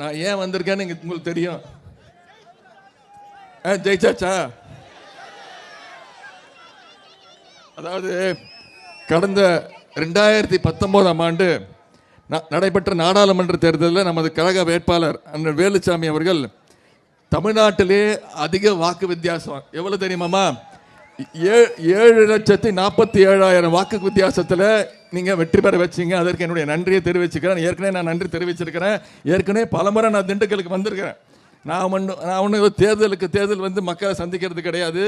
நான் ஏன் வந்திருக்கேன்னு உங்களுக்கு தெரியும். ஆ, ஜெயிச்சாச்சா? அதாவது கடந்த ரெண்டாயிரத்தி பத்தொம்போதாம் ஆண்டு ந- நடைபெற்ற நாடாளுமன்ற தேர்தலில் நமது கழக வேட்பாளர் அண்ணன் வேலுச்சாமி அவர்கள் தமிழ்நாட்டிலே அதிக வாக்கு வித்தியாசம். எவ்வளோ தெரியுமாமா ஏழு லட்சத்தி நாற்பத்தி ஏழாயிரம் வாக்கு வித்தியாசத்தில் நீங்கள் வெற்றி பெற வச்சீங்க. அதற்கு என்னுடைய நன்றியை தெரிவிச்சுக்கிறேன். ஏற்கனவே நான் நன்றி தெரிவிச்சிருக்கிறேன். ஏற்கனவே பலமுறை நான் திண்டுக்கலுக்கு வந்திருக்கிறேன். நான் ஒன்று நான் ஒன்று தேர்தலுக்கு தேர்தல் வந்து மக்களை சந்திக்கிறது கிடையாது.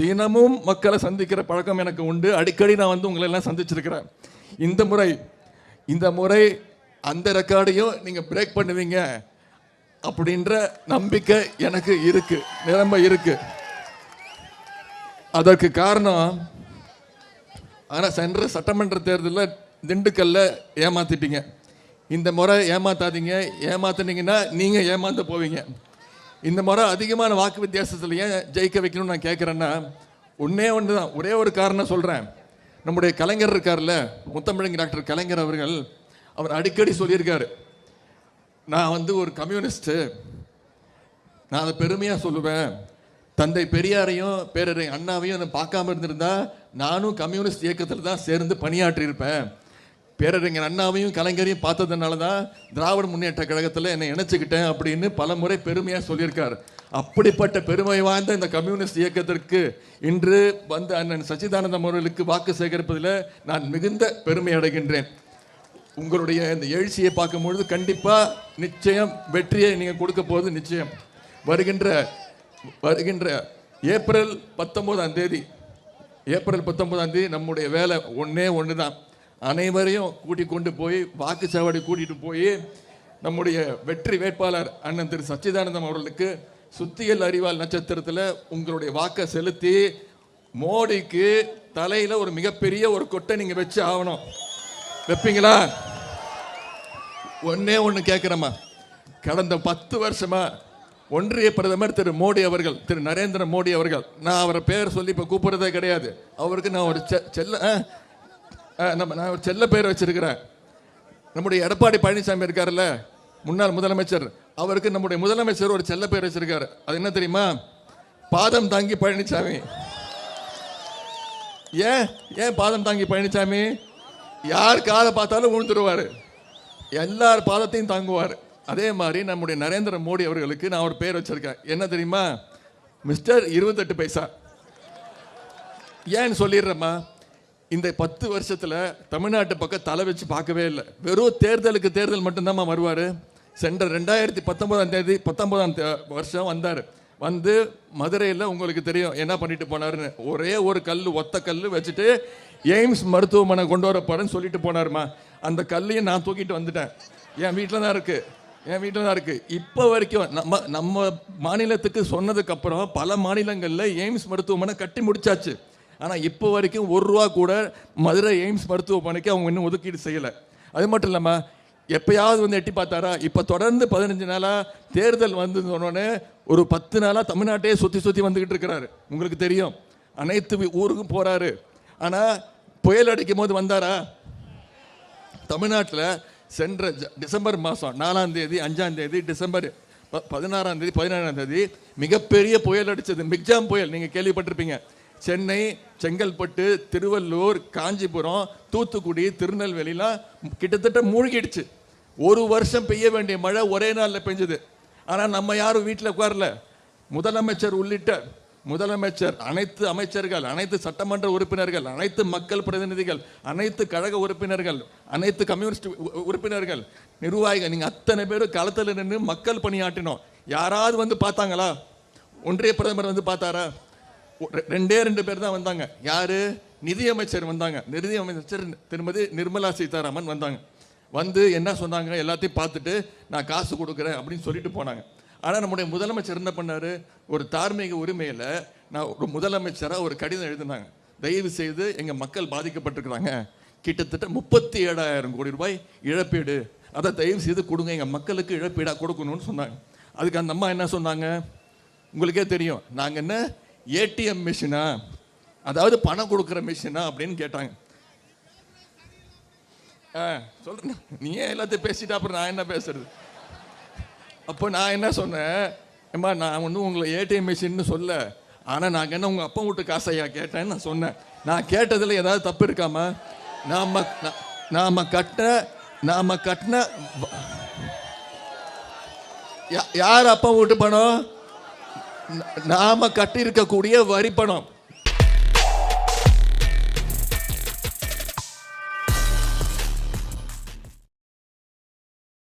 தினமும் மக்களை சந்திக்கிற பழக்கம் எனக்கு உண்டு. அடிக்கடி நான் வந்து உங்களை எல்லாம் சந்திச்சிருக்கிறேன். இந்த முறை இந்த முறை அந்த ரெக்கார்டையும் நீங்கள் பிரேக் பண்ணுவீங்க அப்படின்ற நம்பிக்கை எனக்கு இருக்குது நிரம்ப இருக்குது அதற்கு காரணம் ஆனால் சென்ற சட்டமன்ற தேர்தலில் திண்டுக்கல்ல ஏமாத்திட்டீங்க. இந்த முறை ஏமாத்தாதீங்க. ஏமாத்துனீங்கன்னா நீங்கள் ஏமாந்து போவீங்க. இந்த முறை அதிகமான வாக்கு வித்தியாசத்தில் ஏன் ஜெயிக்க வைக்கணும்னு நான் கேட்குறேன்னா ஒன்றே ஒன்று தான் ஒரே ஒரு காரணம் சொல்கிறேன் நம்முடைய கலைஞர் இருக்கார்ல முத்தமிழங்க டாக்டர் கலைஞர் அவர்கள் அவர் அடிக்கடி சொல்லியிருக்காரு. நான் வந்து ஒரு கம்யூனிஸ்ட்டு. நான் அதை பெருமையாக சொல்லுவேன். தந்தை பெரியாரையும் பேரரை அண்ணாவையும் நான் பார்க்காம இருந்திருந்தா நானும் கம்யூனிஸ்ட் இயக்கத்தில் தான் சேர்ந்து பணியாற்றியிருப்பேன். பேரறிஞர் அண்ணாவையும் கலைஞரையும் பார்த்ததுனால தான் திராவிட முன்னேற்ற கழகத்தில் என்னை இணைச்சிக்கிட்டேன் அப்படின்னு பல முறை பெருமையாக சொல்லியிருக்கார். அப்படிப்பட்ட பெருமை வாய்ந்த இந்த கம்யூனிஸ்ட் இயக்கத்திற்கு இன்று வந்த அண்ணன் சச்சிதானந்தம் அவர்களுக்கு வாக்கு சேகரிப்பதில் நான் மிகுந்த பெருமை அடைகின்றேன். உங்களுடைய இந்த எழுச்சியை பார்க்கும்பொழுது கண்டிப்பாக நிச்சயம் வெற்றியை நீங்கள் கொடுக்க போகுது நிச்சயம். வருகின்ற வருகின்ற ஏப்ரல் பத்தொம்போதாம் தேதி ஏப்ரல் பத்தொன்பதாம் தேதி நம்முடைய வேலை ஒன்றே ஒன்று தான் அனைவரையும் கூட்டிக் கொண்டு போய் வாக்கு சாவடி கூட்டிட்டு போய் நம்முடைய வெற்றி வேட்பாளர் அண்ணன் திரு சச்சிதானந்தம் அவர்களுக்கு சுத்தியல் அறிவால் நட்சத்திரத்தில் உங்களுடைய வாக்கை செலுத்தி மோடிக்கு தலையில் ஒரு மிகப்பெரிய ஒரு கொட்டை நீங்கள் வச்சு ஆகணும். வைப்பீங்களா? ஒன்னே ஒன்று கேட்குறேம்மா கடந்த பத்து வருஷமா ஒன்றிய பிரதமர் திரு மோடி அவர்கள் திரு நரேந்திர மோடி அவர்கள் நான் அவரை பேர் சொல்லி இப்போ கூப்பிடுறதே கிடையாது. அவருக்கு நான் ஒரு செ- செல்ல ஆ, ஆ, நம்ம நான் ஒரு செல்ல பேர் வச்சிருக்கிறேன். நம்முடைய எடப்பாடி பழனிசாமி இருக்காருல்ல முன்னாள் முதலமைச்சர் அவருக்கு நம்முடைய முதலமைச்சர் ஒரு செல்ல பேர் வச்சிருக்காரு. அது என்ன தெரியுமா? பாதம் தாங்கி பழனிசாமி. ஏன் ஏன் பாதம் தாங்கி பழனிசாமி? யார் காதை பார்த்தாலும் விழுந்துருவாரு எல்லார் பாதத்தையும் தாங்குவார். அதே மாதிரி நம்முடைய நரேந்திர மோடி அவர்களுக்கு நான் ஒரு பேர் வச்சிருக்கேன். என்ன தெரியுமா? மிஸ்டர் இருபத்தெட்டு பைசா. ஏன்னு சொல்லிடுறேம்மா. இந்த பத்து வருஷத்தில் தமிழ்நாட்டு பக்கம் தலை வச்சு பார்க்கவே இல்லை. வெறும் தேர்தலுக்கு தேர்தல் மட்டும்தாம்மா வருவார். சென்ற ரெண்டாயிரத்தி பத்தொன்பதாம் தேதி பத்தொன்பதாம் தே- வருஷம் வந்தார். வந்து மதுரையில் உங்களுக்கு தெரியும் என்ன பண்ணிட்டு போனாருன்னு. ஒரே ஒரு கல் ஒத்த கல் வச்சுட்டு எய்ம்ஸ் மருத்துவமனை கொண்டு வரப்பாருன்னு சொல்லிட்டு போனாருமா அந்த கல்லையும் நான் தூக்கிட்டு வந்துட்டேன். என் வீட்டில் தான் இருக்குது என் வீட்டில் தான் இருக்குது இப்போ வரைக்கும் நம்ம நம்ம மாநிலத்துக்கு சொன்னதுக்கப்புறம் பல மாநிலங்களில் எய்ம்ஸ் மருத்துவமனை கட்டி முடிச்சாச்சு. ஆனால் இப்போ வரைக்கும் ஒரு ரூபா கூட மதுரை எய்ம்ஸ் மருத்துவமனைக்கு அவங்க இன்னும் ஒதுக்கீடு செய்யலை. அது மட்டும் இல்லாமல் எப்பயாவது வந்து எட்டி பார்த்தாரா இப்போ தொடர்ந்து பதினஞ்சு நாளாக தேர்தல் வந்து சொன்னோடனே ஒரு பத்து நாளாக தமிழ்நாட்டையே சுற்றி சுற்றி வந்துக்கிட்டு இருக்கிறாரு. உங்களுக்கு தெரியும். அனைத்து ஊருக்கும் போகிறாரு ஆனால் புயல் அடிக்கும் போது வந்தாரா? தமிழ்நாட்டில் சென்ற ஜ- டிசம்பர் மாதம் நாலாம் தேதி அஞ்சாம் தேதி டிசம்பர் ப- பதினாறாம் தேதி பதினேழாம் தேதி மிகப்பெரிய புயல் அடித்தது மிக்ஜாம் புயல் நீங்கள் கேள்விப்பட்டிருப்பீங்க. சென்னை செங்கல்பட்டு திருவள்ளூர் காஞ்சிபுரம் தூத்துக்குடி திருநெல்வேலிலாம் கிட்டத்தட்ட மூழ்கிடுச்சு. ஒரு வருஷம் பெய்ய வேண்டிய மழை ஒரே நாளில் பெஞ்சது. ஆனால் நம்ம யாரும் வீட்டில் உட்காரல. முதலமைச்சர் உள்ளிட்ட முதலமைச்சர் அனைத்து அமைச்சர்கள் அனைத்து சட்டமன்ற உறுப்பினர்கள் அனைத்து மக்கள் பிரதிநிதிகள் அனைத்து கழக உறுப்பினர்கள் அனைத்து கம்யூனிஸ்ட் உ- உறுப்பினர்கள் நிர்வாகிகள் நீங்கள் அத்தனை பேரும் களத்தில் நின்று மக்கள் பணியாற்றினோம். யாராவது வந்து பார்த்தாங்களா? ஒன்றிய பிரதமர் வந்து பார்த்தாரா? ரெண்டே ரெண்டு பேர் தான் வந்தாங்க. யார்? நிதியமைச்சர் வந்தாங்க. நிதியமைச்சர் திருமதி நிர்மலா சீதாராமன் வந்தாங்க. வந்து என்ன சொன்னாங்க? எல்லாத்தையும் பார்த்துட்டு நான் காசு கொடுக்குறேன் அப்படின்னு சொல்லிட்டு போனாங்க. ஆனால் நம்முடைய முதலமைச்சர் என்ன பண்ணார்? ஒரு தார்மீக உரிமையில் நான் ஒரு முதலமைச்சராக ஒரு கடிதம் எழுதினாங்க. தயவு செய்து எங்கள் மக்கள் பாதிக்கப்பட்டிருக்கிறாங்க. கிட்டத்தட்ட முப்பத்தி ஏழாயிரம் கோடி ரூபாய் இழப்பீடு. அதை தயவு செய்து கொடுங்க. எங்கள் மக்களுக்கு இழப்பீடாக கொடுக்கணும்னு சொன்னாங்க. அதுக்கு அந்த அம்மா என்ன சொன்னாங்க? உங்களுக்கே தெரியும். நாங்கள் என்ன? ஏடிஎம் மிஷினா? அதாவது பணம் கொடுக்குற மிஷினா அப்படின்னு கேட்டாங்க. ஆ சொல்கிறேன் நீ ஏன் எல்லாத்தையும் பேசிட்டா அப்புறம் நான் என்ன பேசுறது? அப்போ நான் என்ன சொன்னேன்? ஏம்மா நான் வந்து உங்களை ஏடிஎம் மிஷின்னு சொல்ல. ஆனால் நான் என்ன உங்கள் அப்பா வீட்டு காசையா கேட்டேன்னு நான் சொன்னேன். நான் கேட்டதில் ஏதாவது தப்பு இருக்காமா? நாம் நாம் கட்டின நாம் கட்டின யா- யார் அப்பா வீட்டு பணம்? நாம் கட்டியிருக்கக்கூடிய வரி பணம்.